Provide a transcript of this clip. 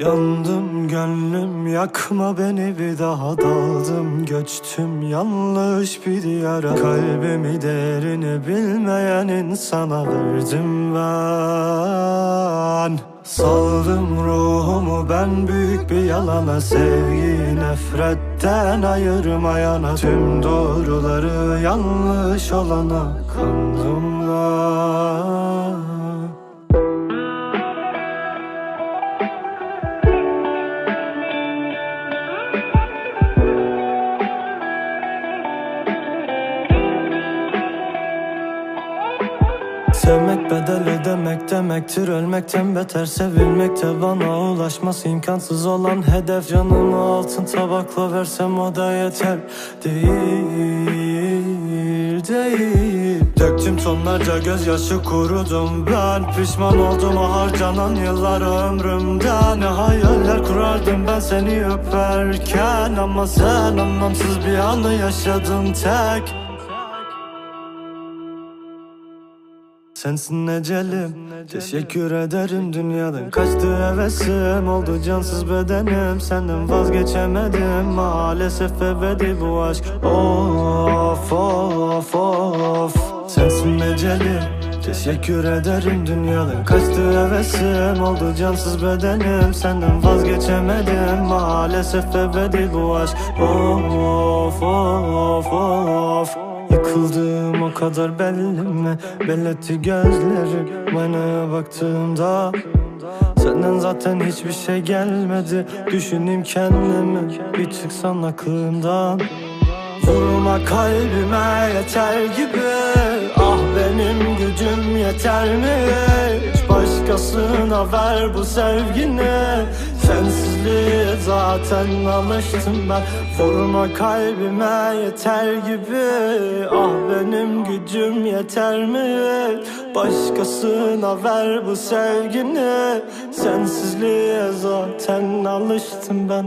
Yandım gönlüm yakma beni bir daha daldım. Göçtüm yanlış bir diyara Kalbimi değerini bilmeyen insana verdim ben. Saldım ruhumu ben büyük bir yalana Sevgiyi nefretten ayırmayana. Tüm doğruları yanlış olana kandım ben Sevmek bedel ödemek demektir Ölmekten beter. Sevilmekte bana ulaşması imkansız olan hedef. Canımı altın tabakla versem o da yeter. Değil, değil. Döktüm tonlarca gözyaşı kurudum ben. Pişman oldum o harcanan yıllar ömrümden. Ne hayaller kurardım ben seni öperken. Ama sen anlamsız bir anı yaşadın tek Sensin ecelim Teşekkür ederim dünyadan. Kaçtı hevesim oldu cansız bedenim. Senden vazgeçemedim Maalesef ebedi bu aşk. Of of of. Sensin ecelim Teşekkür ederim dünyadan. Kaçtı hevesim oldu cansız bedenim. Senden vazgeçemedim Maalesef ebedi bu aşk. Of of of Yıkıldığım o kadar belli mi? Belletti gözlerim Aynaya baktığımda Senden zaten hiçbir şey gelmedi Düşüneyim kendimi Bir çıksan aklımdan Vurma kalbime yeter gibi Ah benim gücüm yeter mi? Hiç başkasına ver bu sevgini Sensizliğe zaten alıştım ben Vurma kalbime yeter gibi Ah benim gücüm yeter mi? Başkasına ver bu sevgini Sensizliğe zaten alıştım ben